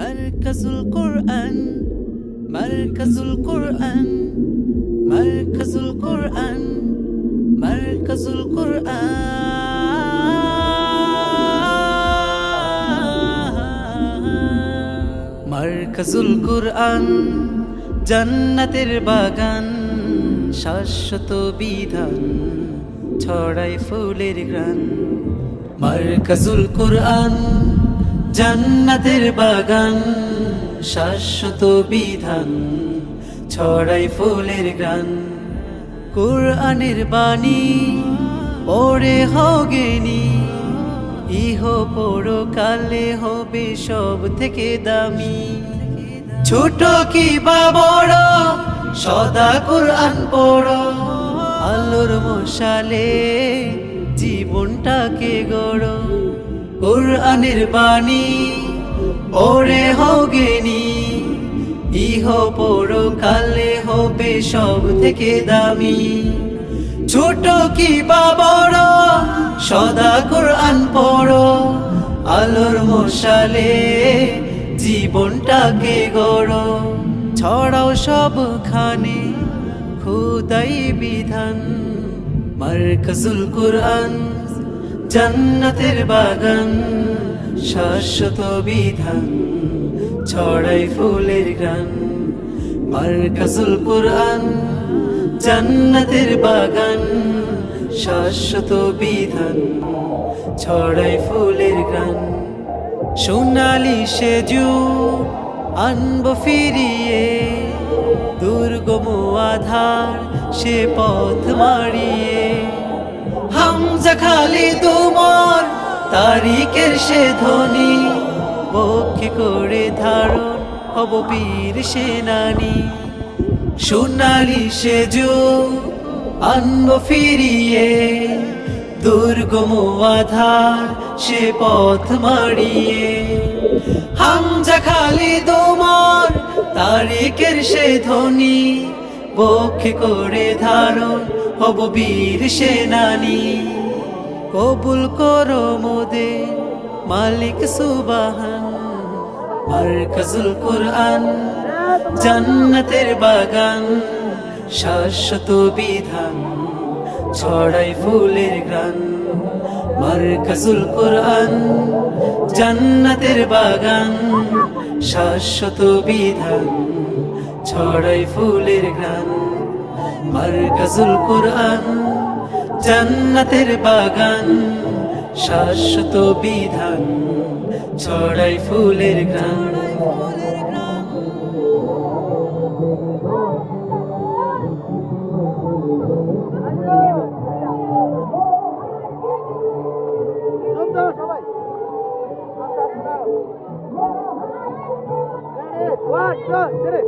মারকাজুল কোরআন মারকাজুল কোরআন মারকাজুল কোরআন মারকাজুল কোরআন মারকাজুল কোরআন জান্নাতের বাগান শাশ্বত বিধান ছড়াই ফুলের গ্রান মারকাজুল কোরআন জান্নাতের বাগান, শাশ্বত বিধান, ছড়াই ফুলের গান। কোরআনের বাণী পড়ে হগেনি, ইহ পরকালে হবে সব থেকে দামি। ছোট কি বা বড়, সদা কোরআন পড়ো। আলোর মশালে জীবনটাকে গড়ো। কোরআনের বাণী, ওরে হোগেনি। ইহ পরকালে হবে সব থেকে দামি। ছোট কি বা বড়, সদা কোরআন পড়ো। আলোর মশালে জীবনটাকে গড়ো। ছড়াও সবখানে খুদাই বিধান, মার্কাজুল কোরআন। জান্নাতের বাগান, শাশ্বত বিধান, ছড়াই ফুলের গান মার্কাজুল কোরআন, জান্নাতের বাগান, শাশ্বত বিধান, ছড়াই ফুলের গান সোনালি সেজু আনব ফিরিয়ে, দুর্গম আধার সে পথ মারিয়ে খালি তোমার তারিখের সে ধ্বনি, বক্ষে করে ধারণ হব বীর সেনানি। সোনালি সেজু আনব ফিরিয়ে দুর্গম আধার সে পথ মারিয়ে হামজা খালি তোমার তারিখের সে ধ্বনি, বক্ষে করে ধারণ হব বীর সেনানি। কবুল করো মোদে মালিক সুবাহান। মার্কাজুল কোরআন, জান্নাতের বাগান, শাশ্বত বিধান, ছড়াই ফুলের গ্রান মার্কাজুল কোরআন, জান্নাতের বাগান, শাশ্বত বিধান, ছড়াই ফুলের গ্রান মার্কাজুল কোরআন জান্নাতের বাগান শাশ্বত বিধান ছড়াই ফুলের সবাই ওয়ান টু থ্রি